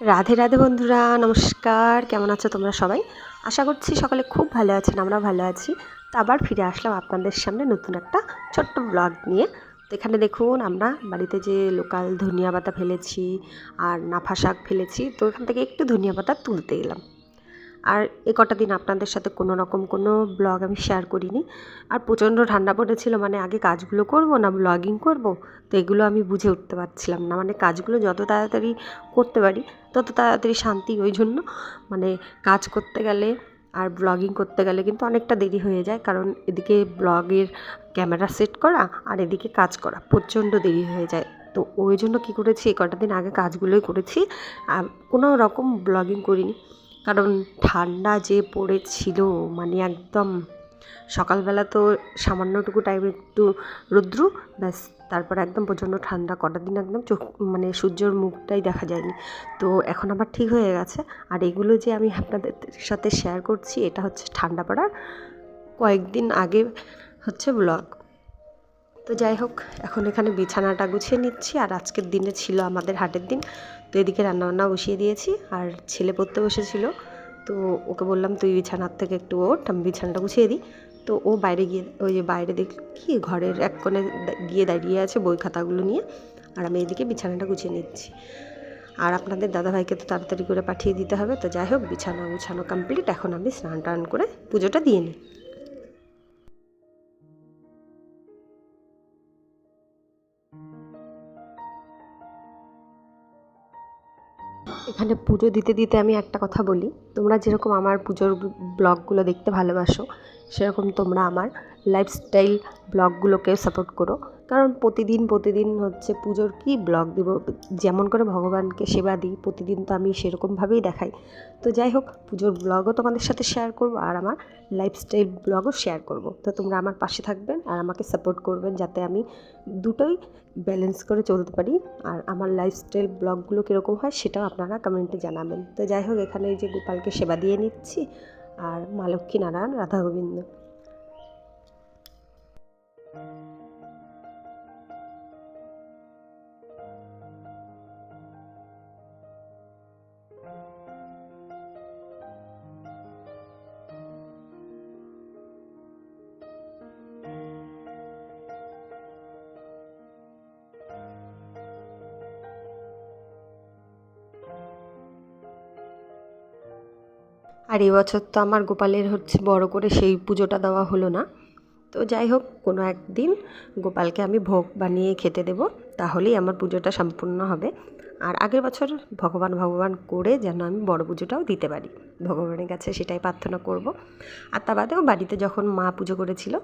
রাধে রাধে বন্ধুরা, নমস্কার। কেমন আছো তোমরা সবাই? আশা করছি সকালে খুব ভালো আছেন আমরা ভালো আছি। তো আবার ফিরে আসলাম আপনাদের সামনে নতুন একটা ছোট্ট ব্লগ নিয়ে। তো এখানে দেখুন, আমরা বাড়িতে যে লোকাল ধনিয়া পাতা ফেলেছি আর নাফা শাক ফেলেছি, তো এখান থেকে একটু ধনিয়া পাতা তুলতে এলাম। আর এ কটা দিন আপনাদের সাথে কোনো রকম কোনো ব্লগ আমি শেয়ার করিনি। আর প্রচণ্ড ঠান্ডা পড়েছিল মানে আগে কাজগুলো করব না ব্লগিং করব, তো এগুলো আমি বুঝে উঠতে পারছিলাম না। মানে কাজগুলো যত তাড়াতাড়ি করতে পারি, তত তাড়াতাড়ি শান্তি। ওই জন্য মানে কাজ করতে গেলে আর ব্লগিং করতে গেলে কিন্তু অনেকটা দেরি হয়ে যায়, কারণ এদিকে ব্লগের ক্যামেরা সেট করা আর এদিকে কাজ করা প্রচণ্ড দেরি হয়ে যায়। তো ওই জন্য কী করেছি, এই কটা দিন আগে কাজগুলোই করেছি। আর কোনো রকম ব্লগিং করিনি। কারণ ঠান্ডা যে পড়েছিল মানে একদম সকালবেলা তো সামান্যটুকু টাইম একটু রৌদ্র, ব্যাস তারপর একদম প্রচণ্ড ঠান্ডা, কটা দিন একদম চোখ মানে সূর্যর মুখটাই দেখা যায়নি। তো এখন আবার ঠিক হয়ে গেছে। আর এগুলো যে আমি আপনাদের সাথে শেয়ার করছি, এটা হচ্ছে ঠান্ডা পড়ার কয়েকদিন আগে হচ্ছে ব্লগ তো যাই হোক, এখন এখানে বিছানাটা গুছিয়ে নিচ্ছি আর আজকের দিনে ছিল আমাদের হাটের দিন। তো এদিকে রান্নাবান্না বসিয়ে দিয়েছি আর ছেলে পড়তে বসেছিল। তো ওকে বললাম, তুই বিছানার থেকে একটু ওঠ, আমি বিছানাটা গুছিয়ে দিই। তো ও বাইরে গিয়ে, ওই যে বাইরে দেখি ঘরের এক কোণে গিয়ে দাঁড়িয়ে আছে বই খাতাগুলো নিয়ে। আর আমি এদিকে বিছানাটা গুছিয়ে নিচ্ছি। আর আপনাদের দাদাভাইকে তো তাড়াতাড়ি করে পাঠিয়ে দিতে হবে। তো যাই হোক, বিছানা গুছানো কমপ্লিট। এখন আমি স্নান টান করে পুজোটা দিয়ে নিই। এখানে পুজো দিতে দিতে আমি একটা কথা বলি। তোমরা যেরকম আমার পুজোর ব্লগগুলো দেখতে ভালোবাসো, সেরকম তোমরা আমার লাইফস্টাইল ব্লগগুলোকে সাপোর্ট করো। কারণ প্রতিদিন প্রতিদিন হচ্ছে পুজোর কি ব্লগ দিব, যেমন করে ভগবানকে সেবা দিই, প্রতিদিন তো আমি সেরকমভাবেই দেখাই। তো যাই হোক, পুজোর ব্লগও তোমাদের সাথে শেয়ার করব আর আমার লাইফস্টাইল ব্লগও শেয়ার করব। তো তোমরা আমার পাশে থাকবেন আর আমাকে সাপোর্ট করবেন যাতে আমি দুটোই ব্যালেন্স করে চলতে পারি। আর আমার লাইফস্টাইল ব্লগগুলো কীরকম হয় সেটাও আপনারা কমেন্টে জানাবেন। তো যাই হোক, এখানে যে গোপালকে সেবা দিয়ে নিচ্ছি আর মা লক্ষ্মী নারায়ণ, রাধা গোবিন্দ। আর এবছর তো আমার গোপালের হচ্ছে বড় করে সেই পুজোটা দেওয়া হলো না। তো যাই হোক, কোনো একদিন গোপালকে আমি ভোগ বানিয়ে খেতে দেব, তাহলেই আমার পুজোটা সম্পূর্ণ হবে। আর আগের বছর ভগবান ভগবান করে যেন আমি বড় পুজোটাও দিতে পারি। ভগবানের কাছে সেটাই প্রার্থনা করব। আর তা বাদেও বাড়িতে যখন মা পুজো করেছিল,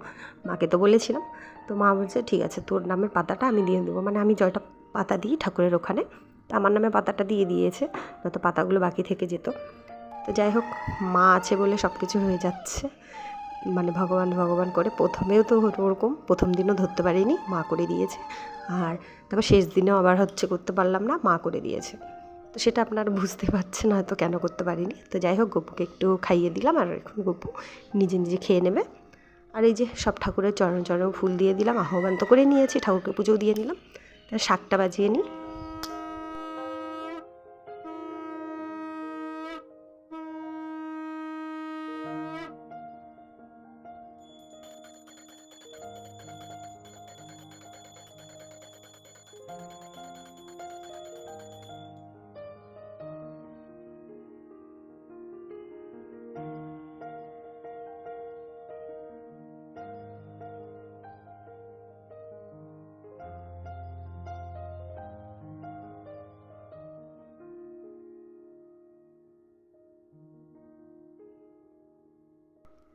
মাকে তো বলেছিলাম, তো মা বলছে, ঠিক আছে, তোর নামের পাতাটা আমি দিয়ে দেবো। মানে আমি জয়টা পাতা দিই ঠাকুরের ওখানে, তো আমার নামে পাতাটা দিয়ে দিয়েছে নয়তো পাতাগুলো বাকি থেকে যেত। তো যাই হোক, মা আছে বলে সব কিছু হয়ে যাচ্ছে। মানে ভগবান ভগবান করে প্রথমেও তো ওরকম, প্রথম দিনও ধরতে পারিনি, মা করে দিয়েছে। আর তারপর শেষ দিনেও আবার হচ্ছে করতে পারলাম না, মা করে দিয়েছে। তো সেটা আপনারা বুঝতে পারছেন, হয়তো কেন করতে পারিনি। তো যাই হোক, গপুকে একটু খাইয়ে দিলাম, আর এখন গপু নিজে নিজে খেয়ে নেবে। আর এই যে সব ঠাকুরের চরণ চরণ ফুল দিয়ে দিলাম, আহ্বান তো করে নিয়েছি, ঠাকুরকে পুজো দিয়ে নিলাম শাকটা বাজিয়ে নিই।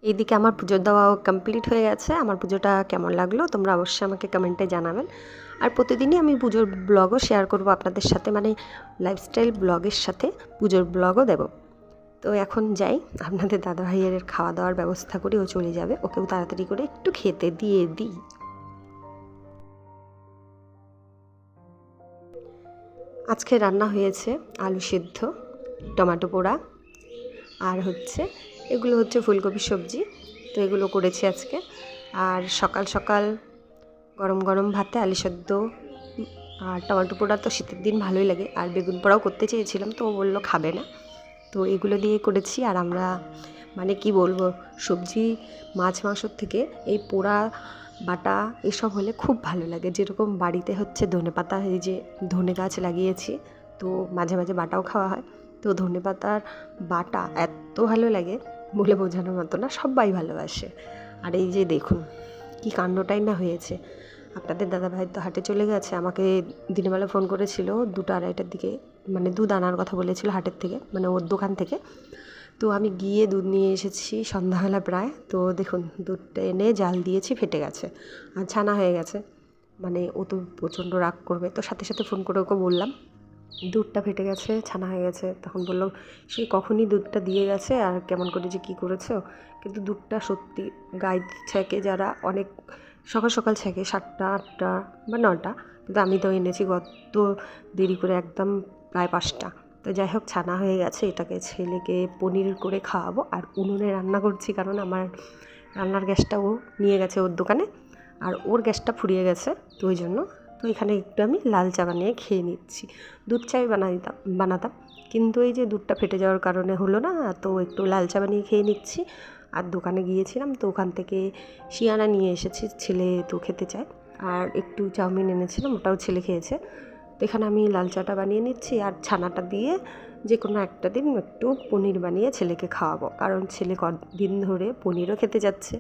এইদিকে আমার পুজোর দেওয়া কমপ্লিট হয়ে গেছে। আমার পুজোটা কেমন লাগল তোমরা অবশ্যই আমাকে কমেন্টে জানাবেন। আর প্রতিদিনই আমি পুজোর ব্লগও শেয়ার করব আপনাদের সাথে মানে লাইফস্টাইল ব্লগের সাথে পুজোর ব্লগও দেব। তো এখন যাই, আপনাদের দাদা ভাইয়ের খাওয়া দাওয়ার ব্যবস্থা করি, ও চলে যাবে। ওকেও তাড়াতাড়ি করে একটু খেতে দিয়ে দিই। আজকে রান্না হয়েছে আলু সিদ্ধ, টমেটো পোড়া, আর হচ্ছে এগুলো হচ্ছে ফুলকপি সবজি, তো এগুলো করেছি আজকে। আর সকাল সকাল গরম গরম ভাতে আলু সেদ্ধ, আর টমেটো পোড়া তো শীতের দিন ভালোই লাগে। আর বেগুন পোড়াও করতে চেয়েছিলাম, তো ও বলল খাবে না। তো এগুলো দিয়ে করেছি, আর আমরা মানে কি বলব, সবজি, মাছ মাংসর থেকে এই পোড়া, বাটা এসব হলে খুব ভালো লাগে। যেরকম বাড়িতে হচ্ছে ধনে পাতা এই যে ধনে গাছ লাগিয়েছি, তো মাঝে মাঝে বাটাও খাওয়া হয়। তো ধনে পাতার বাটা এত ভালো লাগে বলে বোঝানোর মতো না, সবাই ভালোবাসে। আর এই যে দেখুন, কি কাণ্ডটাই না হয়েছে। আপনাদের দাদাভাই তো হাটে চলে গেছে, আমাকে দিনের বেলা ফোন করেছিল, দুটো আড়াইটার দিকে মানে দুধ আনার কথা বলেছিল হাটের থেকে মানে ওর দোকান থেকে। তো আমি গিয়ে দুধ নিয়ে এসেছি, সন্ধ্যাবেলা প্রায়, তো দেখুন, দুধটা এনে জাল দিয়েছি, ফেটে গেছে, আর ছানা হয়ে গেছে। মানে ও তো প্রচণ্ড রাগ করবে, তো সাথে সাথে ফোন করে ওকে বললাম দুধটা ফেটে গেছে, ছানা হয়ে গেছে। তখন বলল, সে কখনই দুধটা দিয়ে গেছে আর কেমন করে যে কী করেছ? কিন্তু দুধটা সত্যি গাই ছেঁকে যারা অনেক, সকাল সকাল ছেঁকে, সাতটা, আটটা বা নটা কিন্তু আমি তো এনেছি গত দেরি করে একদম প্রায় পাঁচটা। তো যাই হোক, ছানা হয়ে গেছে, এটাকে ছেলেকে পনির করে খাওয়াবো। আর উনুনে রান্না করছি কারণ আমার রান্নার গ্যাসটা ও নিয়ে গেছে ওর দোকানে। আর ওর গ্যাসটা ফুরিয়ে গেছে, তো ওই জন্য তো এখানে একটু আমি লাল চা বানিয়ে খেয়ে নিচ্ছি। দুধ চাই বানাইতাম, বানাতাম। কিন্তু এই যে দুধটা ফেটে যাওয়ার কারণে হলো না, তো একটু লাল চা বানিয়ে খেয়ে নিচ্ছি। আর দোকানে গিয়েছিলাম, তো ওখান থেকে শিয়ানা নিয়ে এসেছি, ছেলে তো খেতে চায়। আর একটু চাউমিন এনেছিলাম, ওটাও ছেলে খেয়েছে। তো এখানে আমি লাল চাটা বানিয়ে নিচ্ছি, আর ছানাটা দিয়ে যে কোনো একটা দিন একটু পনির বানিয়ে ছেলেকে খাওয়াবো। কারণ ছেলে কদিন ধরে পনিরও খেতে যাচ্ছে।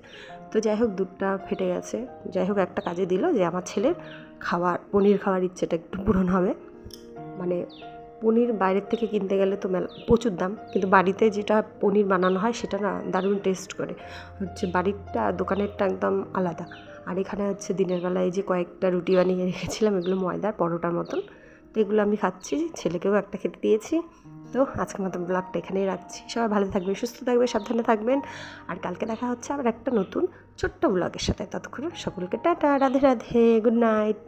তো যাই হোক, দুধটা ফেটে গেছে। যাই হোক, একটা কাজে দিল যে আমার ছেলের খাওয়ার পনির খাওয়ার ইচ্ছেটা একটু পূরণ হবে। মানে পনির বাইরের থেকে কিনতে গেলে তো মেলা, প্রচুর দাম। কিন্তু বাড়িতে যেটা পনির বানানো হয়, সেটা না দারুণ টেস্ট করে। হচ্ছে বাড়িরটা, দোকানেরটা একদম আলাদা। আর এখানে হচ্ছে দিনের বেলায় যে কয়েকটা রুটি বানিয়ে রেখেছিলাম, এগুলো ময়দার পরোটার মতন। তো এগুলো আমি খাচ্ছি, ছেলেকেও একটা খেতে দিয়েছি। তো আজকের মতো ব্লগটা এখানেই রাখছি। সবাই ভালো থাকবে সুস্থ থাকবে সাবধানে থাকবেন। আর কালকে দেখা হচ্ছে আবার একটা নতুন ছোট্ট ব্লগের সাথে। ততক্ষণ সকলকে tata, Radhe Radhe good night